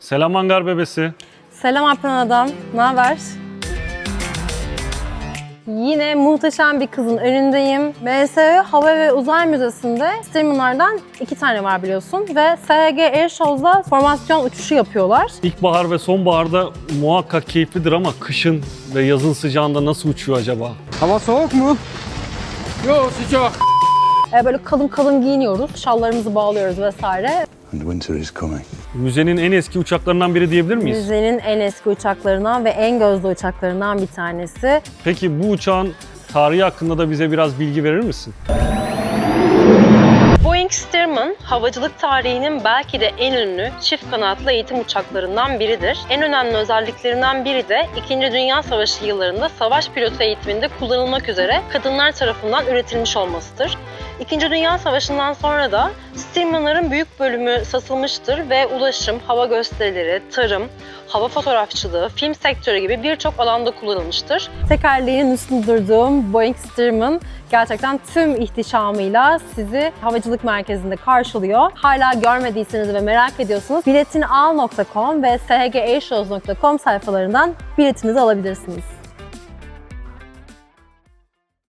Selam hangar bebesi. Selam Alpan Adam, ne haber? Yine muhteşem bir kızın önündeyim. MSÖ Hava ve Uzay Müzesi'nde streamerlardan iki tane var biliyorsun. Ve SHG Airshows'da formasyon uçuşu yapıyorlar. İlkbahar ve sonbaharda muhakkak keyiflidir ama kışın ve yazın sıcağında nasıl uçuyor acaba? Hava soğuk mu? Yok sıcak. Ee, böyle kalın kalın giyiniyoruz, şallarımızı bağlıyoruz vesaire. And winter is coming. Müzenin en eski uçaklarından biri diyebilir miyiz? Müzenin en eski uçaklarından ve en gözde uçaklarından bir tanesi. Peki bu uçağın tarihi hakkında da bize biraz bilgi verir misin? Boeing Stearman, havacılık tarihinin belki de en ünlü çift kanatlı eğitim uçaklarından biridir. En önemli özelliklerinden biri de 2. Dünya Savaşı yıllarında savaş pilotu eğitiminde kullanılmak üzere kadınlar tarafından üretilmiş olmasıdır. İkinci Dünya Savaşı'ndan sonra da Stearman'ların büyük bölümü satılmıştır ve ulaşım, hava gösterileri, tarım, hava fotoğrafçılığı, film sektörü gibi birçok alanda kullanılmıştır. Tekerleğinin üstünde durduğum Boeing Stearman gerçekten tüm ihtişamıyla sizi havacılık merkezinde karşılıyor. Hala görmediyseniz ve merak ediyorsanız biletinial.com ve shgashows.com sayfalarından biletinizi alabilirsiniz.